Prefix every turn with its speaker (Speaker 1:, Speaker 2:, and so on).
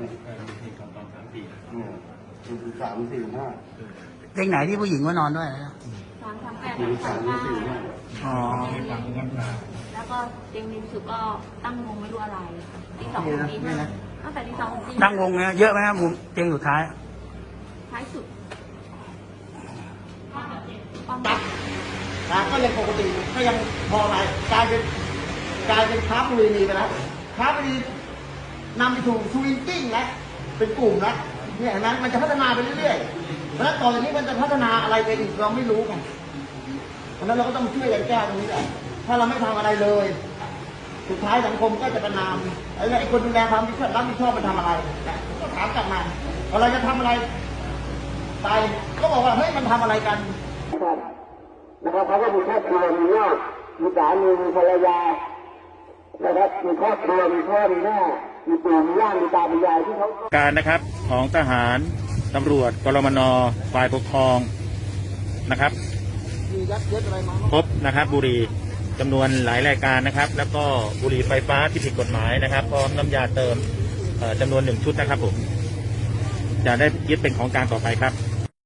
Speaker 1: เนี่ย
Speaker 2: เออมีเหตุการณ์ตอนสามสี่
Speaker 1: เนี่ยศูนย์สามสี่ห้า
Speaker 3: เตียงไหนที่ผู้หญิงว่านอนด้วยนะ
Speaker 4: สามสามแปด
Speaker 1: ศูนย์
Speaker 4: สา
Speaker 1: สามม
Speaker 4: เก้า
Speaker 1: สี่ห้า
Speaker 3: อ๋อ
Speaker 2: ให้ฟังคุณน้ำตา
Speaker 4: แล้วก็เตียงริมสุก็ตั้งวงไม่รู้อะไรตีสองถึงตีห้าตั้งแต่ตีสองถึงตี
Speaker 3: ตั้งวงเนี่ยเยอะไหมครับมุมเตียงสุดท้าย
Speaker 4: ท้ายสุดประมาณ
Speaker 5: นะก็ยังปกติก็ยังพอไปกลายเป็นกลายเป็นค้าประเวณีไปแล้วค้าประเวณี นำไปสู่สวิงกิ้งแล้วเป็นกลุ่มแล้วเนี่ยเห็นไหมมันจะพัฒนาไปเรื่อยๆ เพราะฉะนั้นต่อจากนี้มันจะพัฒนาอะไรไปอีกเราไม่รู้ไงเพราะฉะนั้นเราก็ต้องช่วยกันแก้ตรงนี้แหละถ้าเราไม่ทำอะไรเลย สุดท้ายสังคมก็จะประนามไอ้ไอ้คนดูแลความผิดชอบรับผิดชอบมันทำอะไรก็ถามกลับมาเรจะทำอะไรไปก็บอกว่าเฮ้ยมันทำอะไรกัน
Speaker 6: นะครับนะครับเขาก็มีครอบครัวมีญาติมีสามีมีภรรยานะครับมีครอบครัวมีพ่อมีแม่ มีปู่มีย่ามีตามียายที่เขา
Speaker 2: การนะครับของทหารตำรวจกรมนฝ่ายปกครองนะครับ
Speaker 5: มียัดเยียดอะไรมา
Speaker 2: พบนะครับ บุหรี่จำนวนหลายรายการนะครับ แล้วก็บุหรี่ไฟฟ้าที่ผิดกฎหมายนะครับพร้อมน้ำยาเติมจำนวนหนึ่งชุดนะครับผมจะได้ยึดเป็นของกลางต่อไปครับ